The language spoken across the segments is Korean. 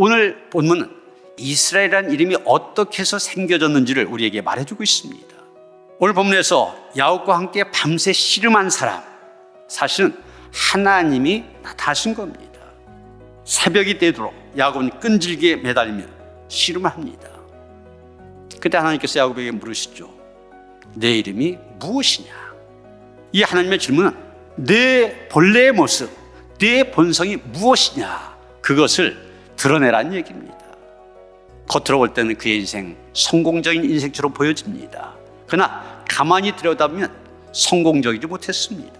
오늘 본문은 이스라엘이라는 이름이 어떻게 해서 생겨졌는지를 우리에게 말해주고 있습니다. 오늘 본문에서 야곱과 함께 밤새 씨름한 사람, 사실은 하나님이 나타나신 겁니다. 새벽이 되도록 야곱은 끈질기게 매달리며 씨름을 합니다. 그때 하나님께서 야곱에게 물으시죠. 내 이름이 무엇이냐? 이 하나님의 질문은 내 본래의 모습, 내 본성이 무엇이냐? 그것을 드러내라는 얘기입니다. 겉으로 볼 때는 그의 인생 성공적인 인생처럼 보여집니다. 그러나 가만히 들여다보면 성공적이지 못했습니다.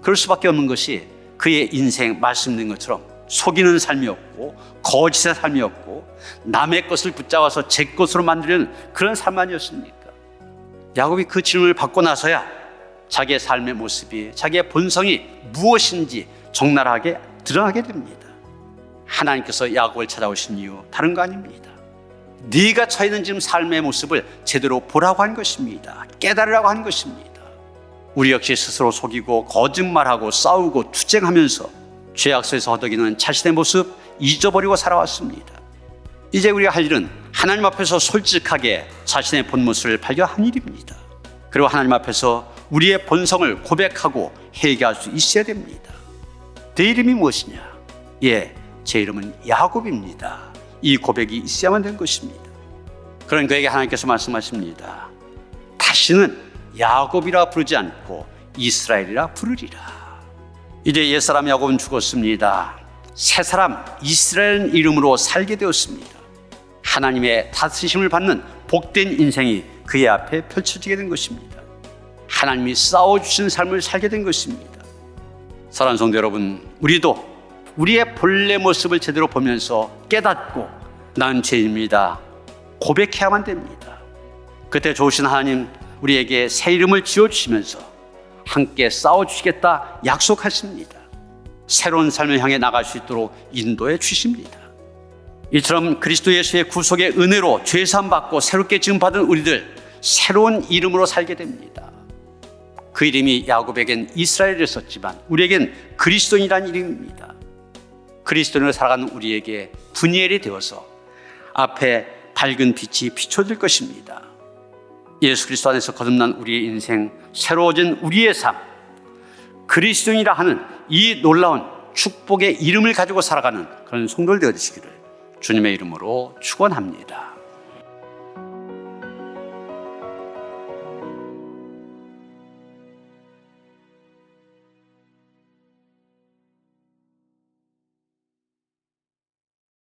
그럴 수밖에 없는 것이 그의 인생 말씀드린 것처럼 속이는 삶이었고 거짓의 삶이었고 남의 것을 붙잡아서 제 것으로 만들려는 그런 삶 아니었습니까? 야곱이 그 질문을 받고 나서야 자기의 삶의 모습이 자기의 본성이 무엇인지 적나라하게 드러나게 됩니다. 하나님께서 야곱을 찾아오신 이유 다른 거 아닙니다. 네가 처해 있는 지금 삶의 모습을 제대로 보라고 한 것입니다. 깨달으라고 한 것입니다. 우리 역시 스스로 속이고 거짓말하고 싸우고 투쟁하면서 죄악소에서 허덕이는 자신의 모습 잊어버리고 살아왔습니다. 이제 우리가 할 일은 하나님 앞에서 솔직하게 자신의 본 모습을 발견한 일입니다. 그리고 하나님 앞에서 우리의 본성을 고백하고 회개할 수 있어야 됩니다. 내 이름이 무엇이냐? 예, 제 이름은 야곱입니다. 이 고백이 있어야만 된 것입니다. 그런 그에게 하나님께서 말씀하십니다. 다시는 야곱이라 부르지 않고 이스라엘이라 부르리라. 이제 옛사람 야곱은 죽었습니다. 새 사람 이스라엘 이름으로 살게 되었습니다. 하나님의 다스리심을 받는 복된 인생이 그의 앞에 펼쳐지게 된 것입니다. 하나님이 싸워주신 삶을 살게 된 것입니다. 사랑하는 성도 여러분, 우리도 우리의 본래 모습을 제대로 보면서 깨닫고 난 죄입니다. 고백해야만 됩니다. 그때 좋으신 하나님 우리에게 새 이름을 지어주시면서 함께 싸워주시겠다 약속하십니다. 새로운 삶을 향해 나갈 수 있도록 인도해 주십니다. 이처럼 그리스도 예수의 구속의 은혜로 죄산 받고 새롭게 지금 받은 우리들 새로운 이름으로 살게 됩니다. 그 이름이 야곱에겐 이스라엘이었지만 우리에겐 그리스도인이라는 이름입니다. 그리스도인으로 살아가는 우리에게 분이엘이 되어서 앞에 밝은 빛이 비춰질 것입니다. 예수 그리스도 안에서 거듭난 우리의 인생, 새로워진 우리의 삶, 그리스도인이라 하는 이 놀라운 축복의 이름을 가지고 살아가는 그런 성도들 되어주시기를 주님의 이름으로 축원합니다.